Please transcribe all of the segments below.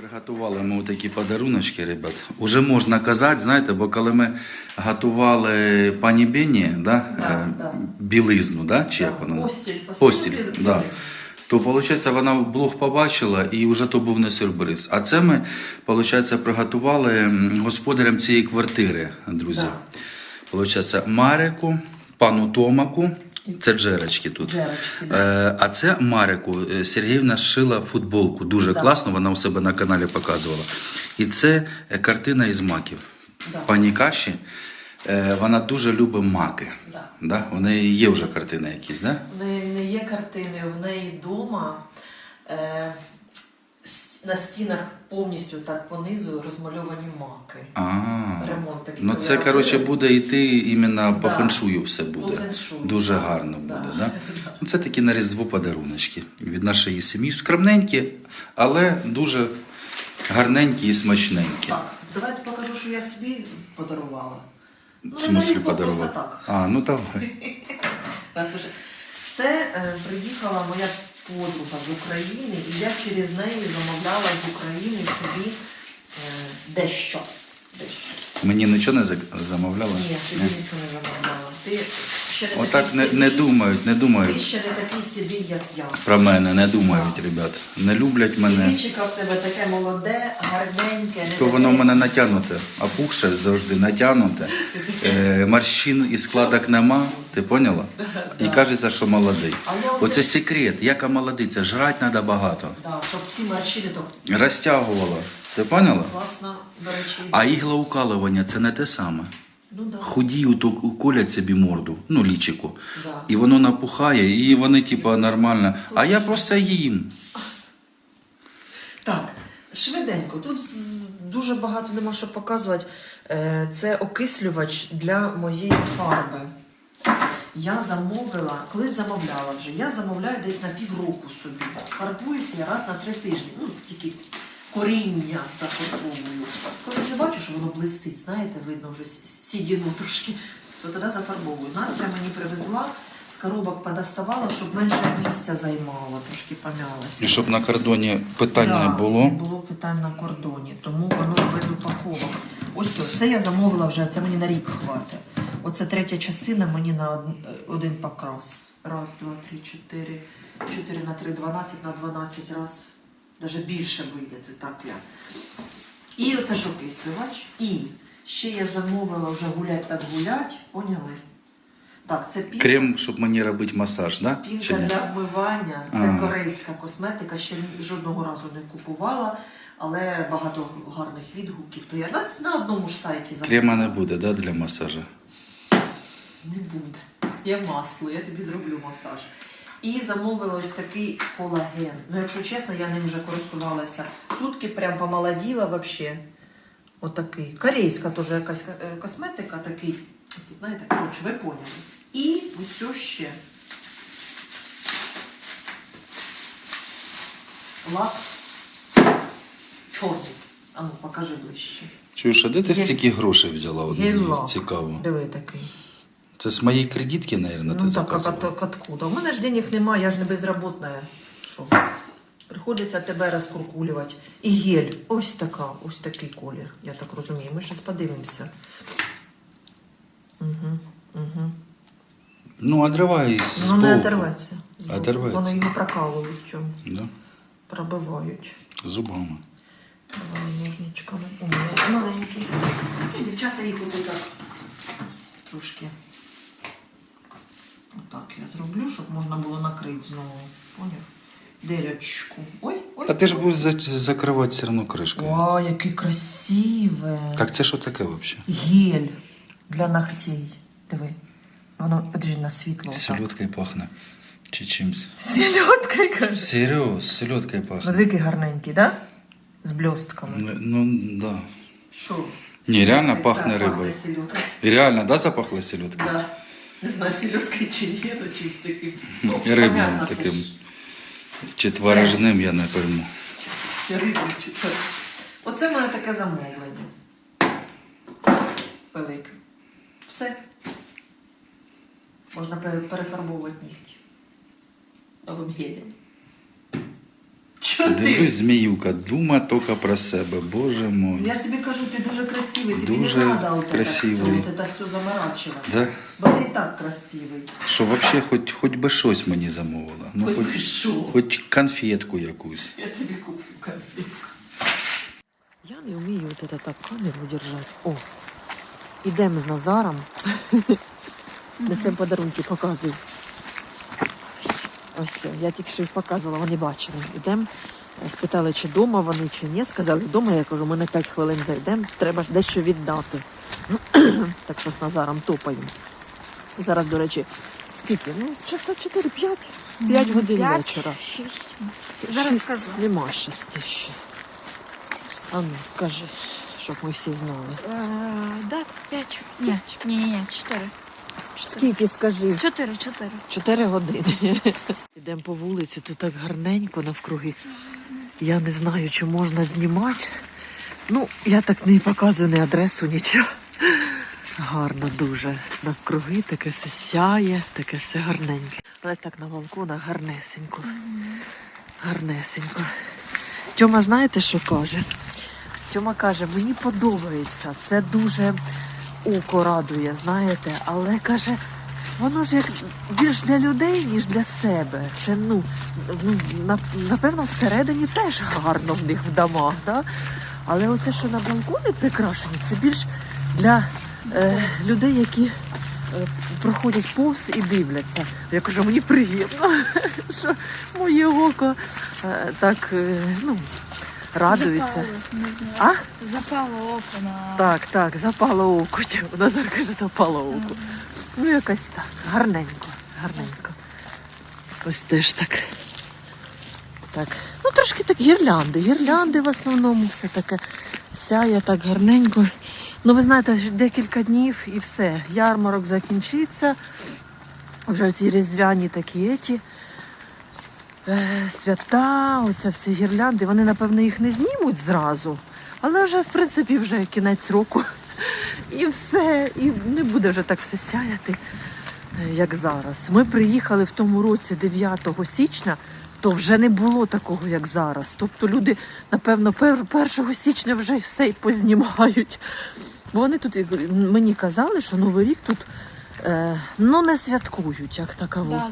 Приготували ми такі подаруночки, ребят. Уже можна казати, знаєте, бо коли ми готували пані Бені, да, Да, е, да. білизну, да, чи як воно? Постіль, Постіль, постіль, да. То, виходить, вона блог побачила і вже то був не сюрприз. А це ми, виходить, приготували господарям цієї квартири, друзі. Да. Получається, Марику, пану Томаку, це джерочки тут. Джерочки, да. Е, а це Марику. Е, Сергіївна шила футболку. Дуже Да. класно, вона у себе на каналі показувала. І це е, картина із маків. Да. Пані Каші, вона дуже любить маки. Да. Да? У неї є вже картини якісь, да? В неї не є картини, в неї вдома е, на стінах повністю так понизу розмальовані маки. А, Ремонт такий. ну це, коротше, буде йти іменно по Да. феншую все По буде. феншую. Дуже Да. гарно буде, да? Да. Ну, Це такі на Різдво подаруночки від нашої сім'ї. Скромненькі, але дуже гарненькі і смачненькі. Так, давайте покажу, що я собі подарувала. Ну, В смислі не просто так. А, ну давай. Раз уже. Це е, приїхала моя подруга з України, і я через неї замовляла з України собі е, дещо. дещо. Мені нічого не замовляла? Ні, я Ні? нічого не замовляла. Ти ще не Отак такий не, не думають, не Ти думають ще не такий сидій, як я. про мене, не думають, ребят. Не люблять мене. Лічико в тебе таке молоде, гарненьке, не То воно в мене натягнуте, а пухше завжди натягнуте. Е, морщин і складок нема, ти поняла? І кажеться, що молодий. Але Оце секрет, яка молодиця, жрать треба багато. Да, щоб всі морщини то Розтягувала. Ти поняла? класно, до речі. А іглоукалування це не те саме. Ну да. Худі уколять собі морду, ну лічику. Да. І воно напухає, і вони, типа, нормально. А я просто їм. Так, швиденько. Тут дуже багато нема що показувати. Е, Це окислювач для моєї фарби. Я замовила, колись замовляла вже. Я замовляю десь на півроку собі. Фарбуюся я раз на три тижні. Ну, тільки коріння зафарбовую. Коли вже бачу, що воно блистить, знаєте, видно вже сідіну трошки, то тоді зафарбовую. Настя мені привезла, з коробок подоставала, щоб менше місця займало, трошки помялося. І щоб на кордоні питань Да, не було. Не було питань на кордоні, тому воно без упаковок. Ось це я замовила вже, це мені на рік хватить. Оце третя частина мені на один покрас. Раз, два, три, чотири. Чотири на три, дванадцять на дванадцять раз. Даже більше вийде, це так я. І оце що кислювач. І ще я замовила вже гулять так гулять, поняли? Так, це пінка. Крем, щоб мені робити масаж, да? Пінка для вмивання. Це Ага. корейська косметика, ще жодного разу не купувала, але багато гарних відгуків. То я на, на одному ж сайті замовила. Крема не буде, да, для масажу? Не буде. Є масло, я тобі зроблю масаж. І замовила ось такий колаген. Ну, якщо чесно, я ним вже користувалася. Сутки прям помолоділа взагалі. Отакий. Корейська теж якась е, косметика, такий. Знаєте, коротше, ви поняли. І ось ще. Лак чорний. А ну, покажи ближче. Чуєш, а де ти стільки грошей взяла? От мені Гель-лак. цікаво. Диви такий. Це з моєї кредитки, мабуть, ти Ну так, а заказувала? от, откуда? У мене ж денег немає, я ж не безработна. Що? Приходиться тебе розкуркулювати. І гель. Ось така, ось такий колір, я так розумію. Ми зараз подивимося. Угу, угу. Ну, одривай з Ну, не боку. оторветься. збоку. Оторветься. Вони його прокалують в цьому, Да? пробивають. Зубами. Давай ножничками. У мене маленький. Дівчата їх ось так трошки. Отак я зроблю, щоб можна було накрити знову. Поняв? Дирочку. Ой, ой. А ти ж будеш за- закривати все одно кришкою. Вау, яке красиве. Так це що таке взагалі? Гель для ногтей. Диви. Воно, подожди, на світло. Селедкою пахне. Чи чимсь. Селедкою, каже. Серйоз, селедкою Ну, пахне. який гарненький, да? З блістками. Ну, Ну, да. Що? Ні, реально пахне рибою. І реально, да, запахло селедкою? Да. Не знаю, селедкою чи ні, ну чимось таким. Ну, рибним таким. Чи творожним, я не пойму. Чи рибним, чи це. Оце в мене таке замовлення. Велике. Все. Можна пере- перефарбовувати нігті. Новим гелем. Чого ти? Дивись, зміюка, дума тільки про себе, боже мой. Я ж тобі кажу, ти дуже красивий, тобі Дуже не треба от красивий. це все, все заморачувати. Да? Бо ти і так красивий. Що взагалі хоч, хоч би щось мені замовила. Ну, Хоч хоч, би що. хоч конфетку якусь. Я тобі куплю конфетку. Я не вмію от это так камеру держати. О, ідемо з Назаром. Несемо подарунки, показую. Ось, я тільки що їх показувала, вони бачили. Ідемо, е, спитали, чи вдома вони, чи ні. Сказали, вдома, я кажу, ми на 5 хвилин зайдемо, треба ж дещо віддати. так що з Назаром топаємо. Зараз, до речі, скільки? Ну, часа 4-5. 5 годин П'ять, вечора. шість. Зараз Шість. скажу. Нема шести ще. А ну, скажи, щоб ми всі знали. Е, да, п'ять. Ні, ні, ні, ні, чотири. Чотири. Скільки скажи? Чотири, чотири. Чотири години. Йдемо по вулиці, тут так гарненько навкруги. Я не знаю, чи можна знімати. Ну, я так не показую ні адресу, нічого. Гарно дуже. Навкруги таке все сяє, таке все гарненьке. Але так на балконах гарнесенько. Гарнесенько. Тьома, знаєте, що каже? Тьома каже, мені подобається, це дуже око радує, знаєте, але каже, воно ж як більш для людей, ніж для себе. Це ну, ну напевно, всередині теж гарно в них в домах, да? але оце, що на балкони прикрашені, це більш для е, людей, які е, проходять повз і дивляться. Я кажу, мені приємно, що моє око е, так е, ну, радується. Запало, не знаю. А? Запало око на... Так, так, запало око. Назар каже, запало око. Ну, якось так. Гарненько, гарненько. Ось теж так. Так. Ну, трошки так гірлянди. Гірлянди в основному все таке сяє так гарненько. Ну, ви знаєте, декілька днів і все. Ярмарок закінчиться. Вже ці різдвяні такі еті. Е, свята, оце всі гірлянди. Вони, напевно, їх не знімуть зразу. Але вже, в принципі, вже кінець року. І все, і не буде вже так все сяяти, е, як зараз. Ми приїхали в тому році 9 січня, то вже не було такого, як зараз. Тобто люди, напевно, пер- 1 січня вже все й познімають. Вони тут мені казали, що Новий рік тут е, ну, не святкують, як таково.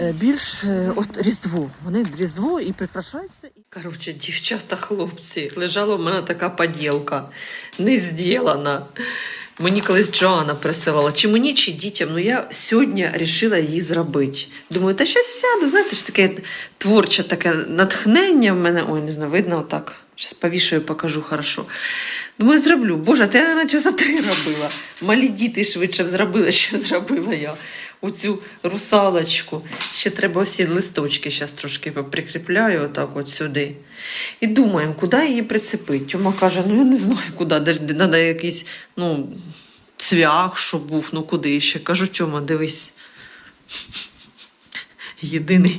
Е, більш е, от Різдво. Вони Різдво і прикрашають. Коротше, дівчата, хлопці, лежала в мене така поділка, не зділана. Мені колись Джоанна присилала, чи мені, чи дітям. Ну я сьогодні вирішила її зробити. Думаю, та щас сяду, знаєте ж таке творче таке натхнення в мене. Ой, не знаю, видно отак. Зараз повішаю, покажу хорошо. Думаю, зроблю. Боже, та я наче за три робила. Малі діти швидше зробили, що зробила я. Оцю русалочку. Ще треба всі листочки зараз трошки прикріпляю отак от сюди. І думаємо, куди її прицепити. Тьома каже, ну я не знаю куди, треба якийсь ну, цвях, щоб був, ну куди ще. Кажу, Тьома, дивись. Єдине,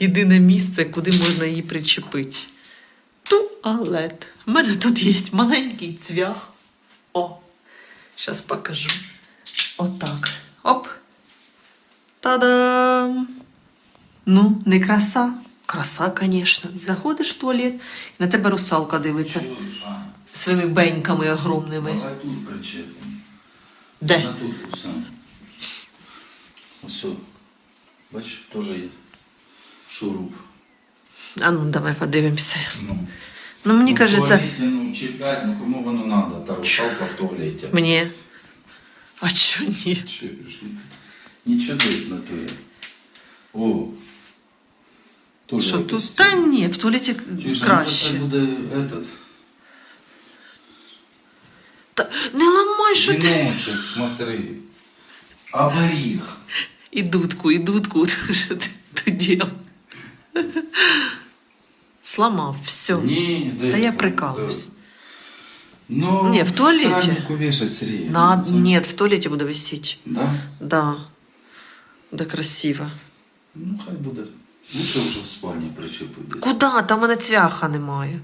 єдине місце, куди можна її причепити. Туалет. У мене тут є маленький цвях. О, зараз покажу. Отак. Оп. Та-дам! Ну, не краса. Краса, звісно. Заходиш в туалет, і на тебе русалка дивиться своїми беньками огромними. Тут причепимо. Де? Тут сам. Ось. Бачиш, теж є шуруп. А ну, давай подивимося. Ну, Ну, мені ну, в кажеться, туалеті, ну, чіпляти, ну кому воно надо, та русалка в туалеті. мені. А чого ні? Чи пішли? Нічого дивно то є. О. Тоже Що якось тут? Та ні, в туалеті Чуєш, а може краще. це буде этот, Та, не ламай, що ти. віночок, смотри. Оберіг. І дудку, і дудку, що ти тут діяв. Сломав, все. Ні, Та я прикалуюсь. Ну, Ні, в сальнику вешать, Сергій. На... Це- Нет, в туалеті буде висіти. Да? Да. Да красиво. Ну, хай буде. Лучше вже в спальні причепити. Куда? Там у мене цвяха немає.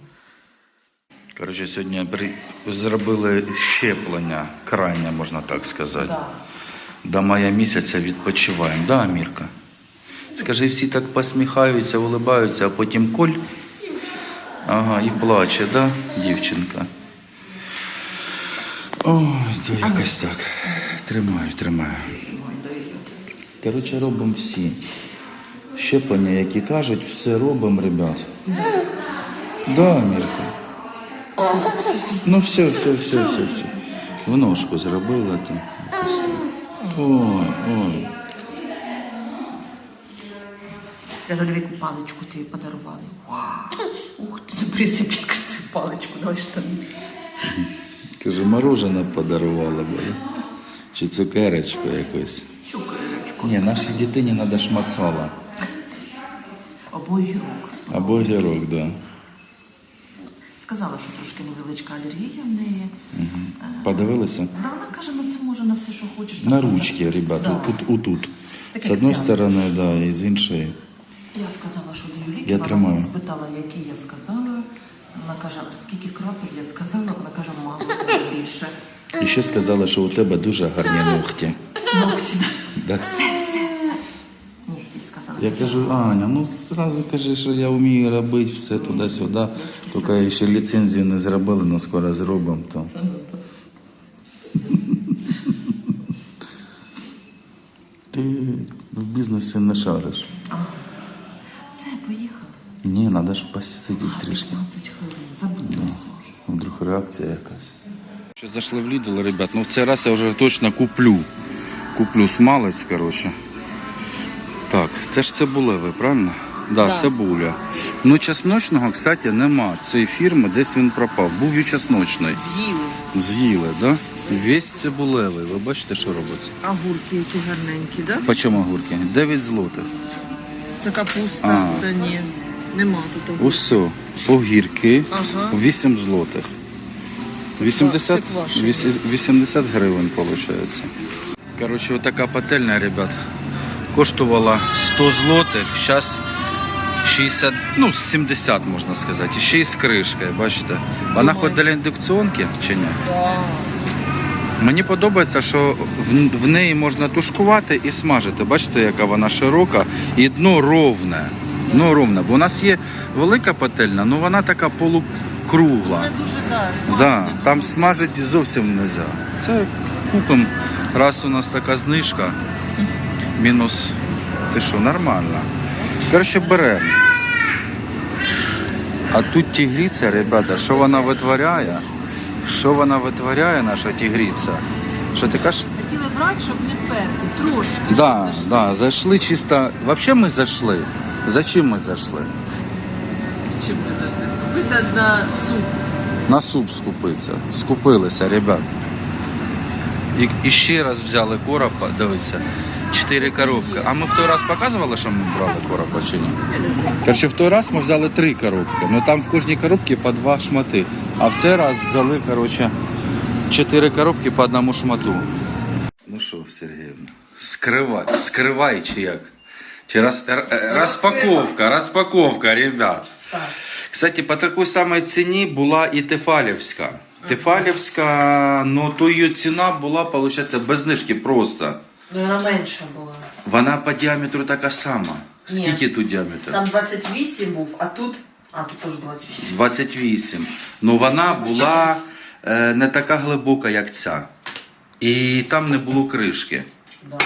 Коротше, сьогодні при... зробили щеплення, крайнє, можна так сказати. Да. До мая місяця відпочиваємо, да, Амірка? Скажи, всі так посміхаються, улибаються, а потім коль Ага, і плаче, да, дівчинка? Ой, то якось так. Тримаю, тримаю. Коротше, робимо всі. Щеплення, які кажуть, все робимо, ребят. Да, Мірка. Ну все, все, все, все, все. В ножку зробила там. Ой, ой. Я тобі яку паличку ти подарували. Вау. Ух ти, забери собі скажи паличку, давай штани. Каже, морожене подарувала б. Чи цукерочку якусь. Цукерочку. Ні, нашій дитині треба шмат сала. Або огірок. Або огірок, да. Сказала, що трошки невеличка алергія в неї. Подивилися? Да, вона каже, ну це може на все, що хочеш. На ручки, ребята, Да. отут, З прямо. сторони, да, і з іншої. Я сказала, що даю ліки, Я вона тримаю. спитала, які я сказала. Вона каже, скільки крапель я сказала, вона каже, мало більше. І ще сказали, що у тебе дуже гарні ногті. Ногті, да. Все, все, все. Нігті сказала. Я кажу, Аня, ну зразу кажи, що я вмію робити все туди-сюди. Тільки ще ліцензію не зробили, але скоро зробимо. То. Ти в бізнесі не шариш. А. Ні, треба ж посидіти трішки. 15 хвилин, забулася вже. Вдруг реакція якась. Що зайшли в Lidl, ребят, ну в цей раз я вже точно куплю. Куплю смалець, коротше. Так, це ж цибулевий, правильно? Да, Да. цибуля. Ну, чесночного, кстати, нема. Цієї фірми десь він пропав. Був і чесночний. З'їли. З'їли, да? Весь цибулевий. Ви бачите, що робиться? Огурки які гарненькі, да? По чому огурки? 9 злотих. Це капуста, А. це ні. Нема тут. Усе. Огірки Ага. 8 злотих. 80, це квашені. вісі- 80 гривень виходить. Коротше, отака пательня, ребят, коштувала 100 злотих, зараз 60, ну 70 можна сказати. І ще й з кришкою, бачите. Вона хоч для індукціонки чи ні? Да. Мені подобається, що в неї можна тушкувати і смажити. Бачите, яка вона широка і дно ровне. Дно ровне. Бо у нас є велика пательня, але вона така полукругла. Вона дуже, да, Да, там смажити зовсім не можна. Це купимо. Раз у нас така знижка, мінус. Ти що, нормально. Коротше, беремо. А тут тігріця, ребята, що вона витворяє? Що вона витворяє, наша тігріця? Що ти кажеш? Хотіли брати, щоб не перти, трошки. Да, да, зайшли чисто. Взагалі ми зайшли. Зачем ми зайшли? зайшли. Чим ми должны скупитися на суп? На суп скупитися. Скупилися, ребят. І, і ще раз взяли коропа, дивіться, чотири коробки. А ми в той раз показували, що ми брали коропа чи ні? Короче, в той раз ми взяли три коробки. Ну там в кожній коробці по два шмати. А в цей раз взяли, короче, чотири коробки по одному шмату. Ну що, Сергіївна, скривай, скривай чи як? Чи е, розпаковка, розпаковка, ребят. Так. Кстати, по такій самій ціні була і Тефалівська. Тефалівська, ну то її ціна була, виходить, без знижки просто. Ну, вона менша була. Вона по діаметру така сама. Ні. Скільки тут діаметр? Там 28 був, а тут. А, тут теж 28. 28. Ну вона була е, не така глибока, як ця. І там не було кришки. Да.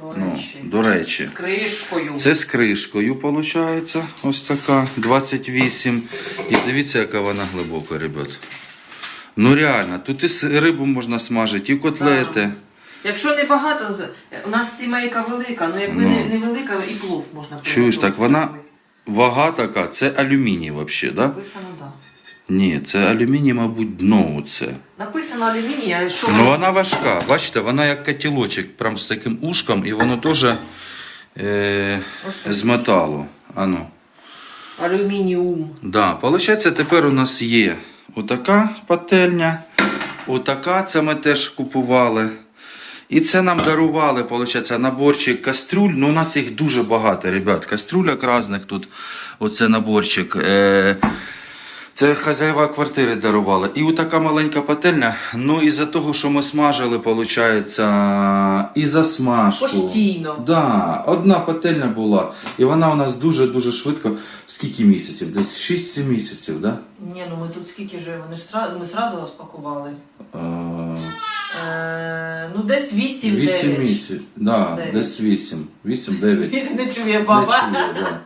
До Ну, до речі. З кришкою. Це з кришкою, виходить, ось така, 28. І дивіться, яка вона глибока, ребят. Ну реально, тут і рибу можна смажити, і котлети. Якщо не багато, то- у нас сімейка велика, ну якби Ну. не, велика, і плов можна Чуєш, так вона вага така, це алюміній взагалі, да? Написано, так. Ні, це алюміній, мабуть, дно це. Написано алюміній, а що Ну вона важка, бачите, вона як котілочок, прям з таким ушком, і воно теж е, Ось. з металу. Ану. алюмініум. Да, получається, тепер у нас є отака пательня, отака, це ми теж купували. І це нам дарували, виходить, наборчик кастрюль. Ну, у нас їх дуже багато, ребят. Кастрюляк різних тут. Оце наборчик. Е, Це хазяїва квартири дарували. І така маленька пательня. Ну, із-за того, що ми смажили, виходить, і за смажку. Постійно. Да, одна пательня була. І вона у нас дуже-дуже швидко. Скільки місяців? Десь 6-7 місяців, да? Ні, ну ми тут скільки же, вони ж ми сразу розпакували. Е, Е, ну десь 8 8 9. місяців. Да, десь 8. 8-9. Не чує баба. Не чує, да.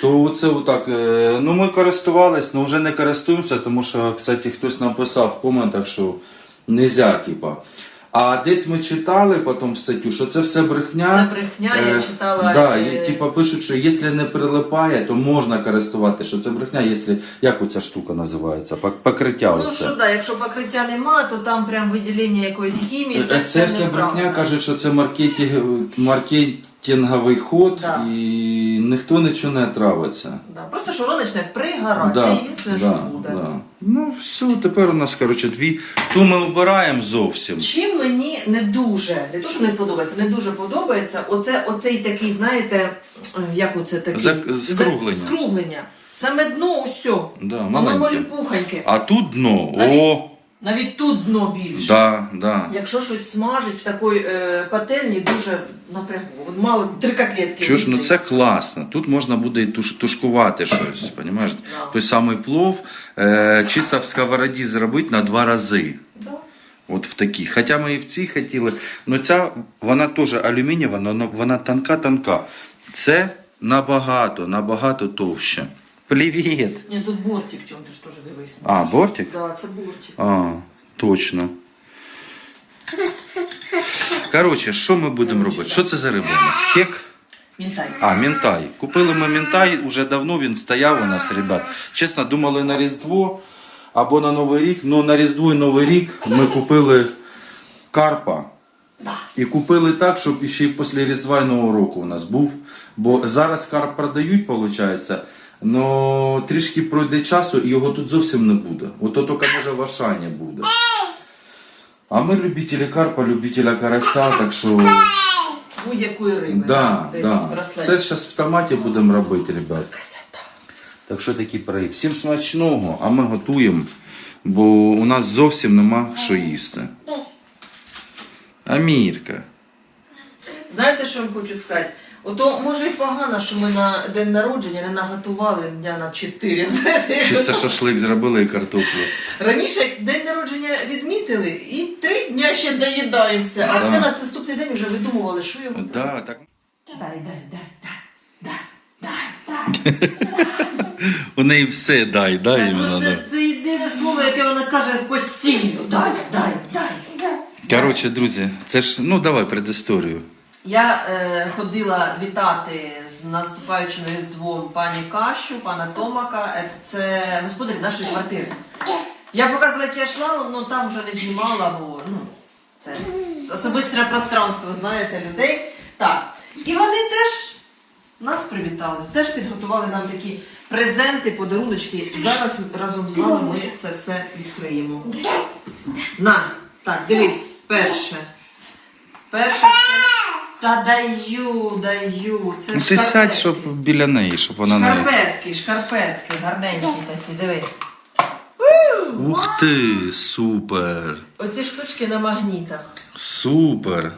То це отак. е, Ну ми користувались, але вже не користуємося, тому що, кстати, хтось написав в коментах, що нельзя, типа. А десь ми читали потім статтю, що це все брехня. Це брехня, я Е, читала. Да, е, і, типа пишуть, що якщо не прилипає, то можна користувати, що це брехня, якщо як оця штука називається, покриття Ну оце. що да, якщо покриття нема, то там прям виділення якоїсь хімії. Це, Це все неправда. брехня, кажуть, що це маркетинг, маркетинговий ход Да. і ніхто нічого не травиться. Да. Просто що вони почне пригорати, Да, це єдине, що буде. да. Ну все, тепер у нас коротше дві. Ту ми обираємо зовсім. Чим мені не дуже, не то, що не подобається, не дуже подобається, оце, оцей такий, знаєте, е, як оце такий? Зак- За- скруглення. скруглення. Саме дно усьо. Да, Воно маленьке. малюпухоньке. А тут дно. Навіть- О, Навіть тут дно більше. да, да. Якщо щось смажить в такій е, пательні, дуже напрягу. От Мало три котлетки. Чуєш, ну це класно. Тут можна буде і туш, тушкувати щось, розумієш? Да. Той самий плов е, чисто в сковороді зробити на два рази. Да. От в такій. Хоча ми і в цій хотіли. Ну ця вона теж алюмінієва, але вона тонка-тонка. Це набагато, набагато товще. Привіт! Ні, тут бортик, чому ти ж теж дивись. А, бортик? Да, це бортик. А, точно. Коротше, що ми будемо робити? Що це за риба у нас? Хек? Мінтай. А, мінтай. Купили ми мінтай, уже давно він стояв у нас, ребят. Чесно, думали на Різдво або на Новий рік. Ну на Різдво і Новий рік ми купили карпа. І купили так, щоб ще й після Різдва і Нового року у нас був. Бо зараз карп продають, виходить. Но трішки пройде часу і його тут зовсім не буде. Ото тільки може в Ашані буде. А ми любителі карпа, любителя карася, так що. Будь-якої риби. Да, да. Це зараз в томаті будемо робити, ребят. Так що такі проєкт. Всім смачного, а ми готуємо, бо у нас зовсім нема що їсти. Амірка. Знаєте, що я вам хочу сказати? Ото може і погано, що ми на день народження не наготували дня на 4. Чисто шашлик зробили і картоплю. Раніше як день народження відмітили і три дня ще доїдаємося. А Да. це на наступний день вже видумували, що його. Да, так. Дай, дай, дай, дай, дай, дай, дай. У неї все дай, дай Це іменно. Да. це єдине слово, яке вона каже постійно. Дай, дай, дай. Коротше, друзі, це ж, ну давай предісторію. Я е, ходила вітати з наступаючим різдвом пані Кащу, пана Томака. Е, Це господар нашої квартири. Я показувала, як я йшла, але там вже не знімала, бо ну, це особисте пространство, знаєте, людей. Так. І вони теж нас привітали, теж підготували нам такі презенти, подаруночки. Зараз разом з вами ми це все відкриємо. На, так, дивись, перше. Перше. Та даю, даю. Це Ну ти шкарпетки. сядь, щоб біля неї, щоб вона не. Шкарпетки, шкарпетки, гарненькі такі, диви. Ух ти, супер! Оці штучки на магнітах. Супер!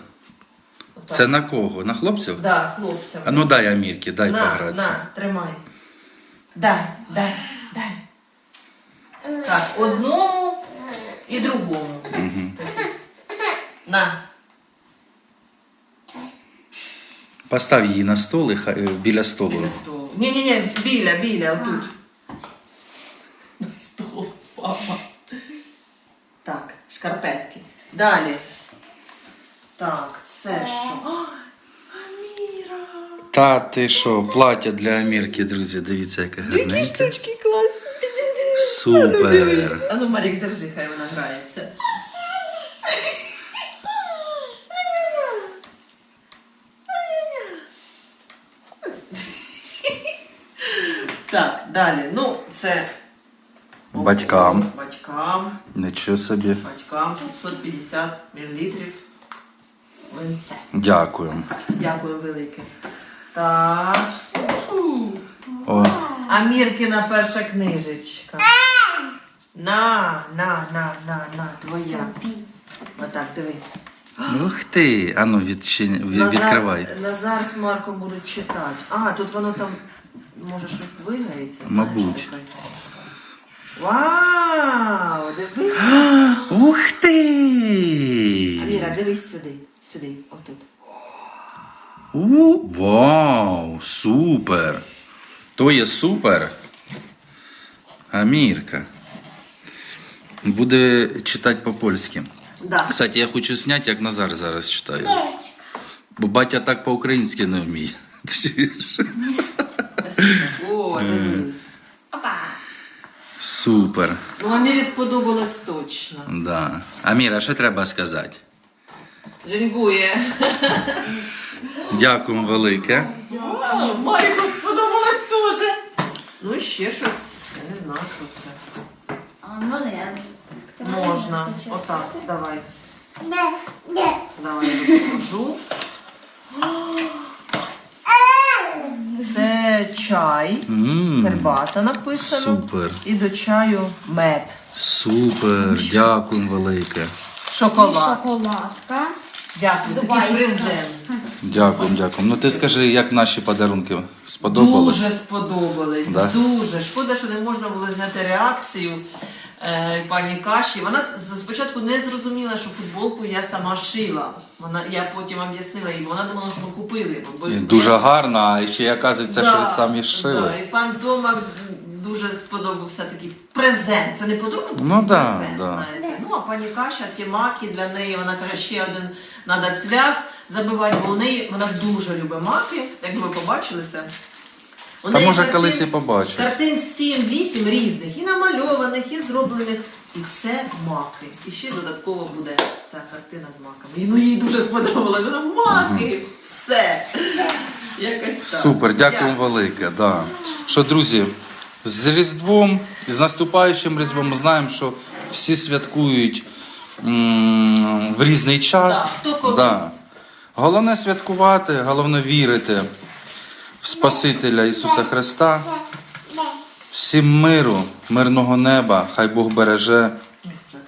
Отак. Це на кого? На хлопців? Да, хлопцям. А ну дай Амірки, дай на, погратися. на, тримай. Дай, дай, дай. Так, одному і другому. Угу. На. Постав її на стол і хай- е, біля столу. Біля столу. Ні-ні-ні, біля, біля, отут. На стол, папа. Так, шкарпетки. Далі. Так, це що? Аміра! Та ти що, плаття для Амірки, друзі, дивіться, яке Які гарненьке. штучки класні. Супер. А ну, Марік, держи, хай вона грається. Так, далі. Ну, це Батькам. Батькам. Нічого собі. Батькам 750 мл. Винце. Дякую. Дякую велике. Так. О, Аміркина перша книжечка. На, на, на, на, на, твоя. Отак, диви. Ух ти! Ану, відчини, від, відкривай. Назар, Назар з Марком будуть читати. А, тут воно там, може, щось двигається. знаєш, Мабуть. таке. Вау! Дивись. Ух ти! Аміра, дивись сюди. Сюди, отут. У, вау, супер! То є супер. Амірка. Буде читати по-польськи. Да. Кстати, я хочу зняти, як Назар зараз читає. Бо батя так по-українськи не вміє. О, дивись. Опа. Супер. Ну, Амірі сподобалось точно. Да. Аміра, що треба сказати? Женьбує. Дякуємо велике. Маріку сподобалось теж. Ну і ще щось. Я не знаю, що це. А може я? Можна. Отак, давай. Давай я допоможу. Це чай, М, гербата написано. Супер. І до чаю мед. Супер. Дякуємо велике. Шоколад. Шоколадка. Дякую, такий Дубайська. презент. Дякуємо, дякуємо. Ну ти скажи, як наші подарунки сподобались? Дуже сподобались. Да? Дуже. Шкода, що не можна було зняти реакцію пані Каші. Вона спочатку не зрозуміла, що футболку я сама шила. Вона, я потім об'яснила їй, вона думала, що ми купили. Бо, Дуже гарно, а ще оказується, Да, що самі шили. Да, і пан Тома дуже сподобався такий презент. Це не це Ну да, презент, да. знаєте. Ну, а пані Каша, ті маки для неї, вона каже, ще один треба цвях забивати, бо у неї вона дуже любить маки, як ви побачили це. Та неї може картин- колись і побачу. Картин 7-8 різних, і намальованих, і зроблених, і все маки. І ще додатково буде ця картина з маками. І ну їй дуже сподобалось. Вона маки, все. Якось так. Супер, дякуємо велике. Да. Що, друзі, з Різдвом з наступаючим Різдвом ми знаємо, що всі святкують м, в різний час. Да, хто коли. Да. Головне святкувати, головне вірити Спасителя Ісуса Христа. Всім миру, мирного неба, хай Бог береже. Вже.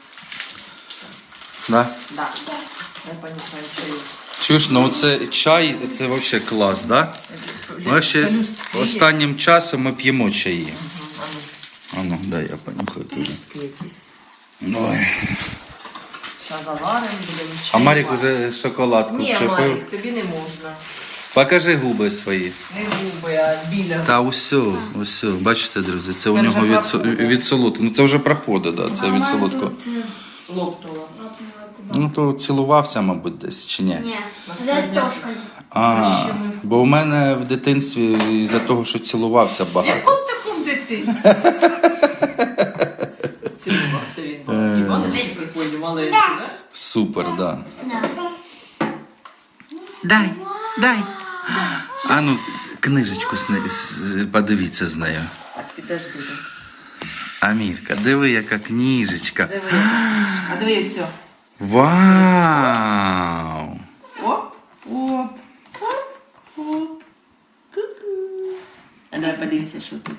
Да? Да. Чуєш, ну це чай, це взагалі клас, да? Ми ще останнім часом ми п'ємо чаї. А ну, дай я понюхаю якісь. Ой. А Марік уже шоколадку Ні. Марік, тобі не можна. Покажи губи свої. Не губи, а біля. Та усьо, усьо. Бачите, друзі, це у нього від, від солодку. Ну це вже проходить, да, це від солодку. Лопнула. Ну то цілувався, мабуть, десь чи ні? Ні, це Стьошка. А, бо у мене в дитинстві із-за того, що цілувався багато. В якому такому дитинстві? Цілувався він. був. Такі баночки прикольні, маленькі, так? Супер, да. Дай, дай. А ну, книжечку з не- з- подивіться з нею. Так, підожди. Амірка, диви, яка книжечка. Диви. А диви, і все. Вау! Оп, оп, оп, оп. Ку-ку. А давай подивимося, що тут.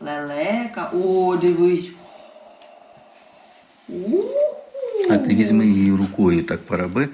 Лелека. О, дивись. У-у-у. А ти візьми її рукою так пораби.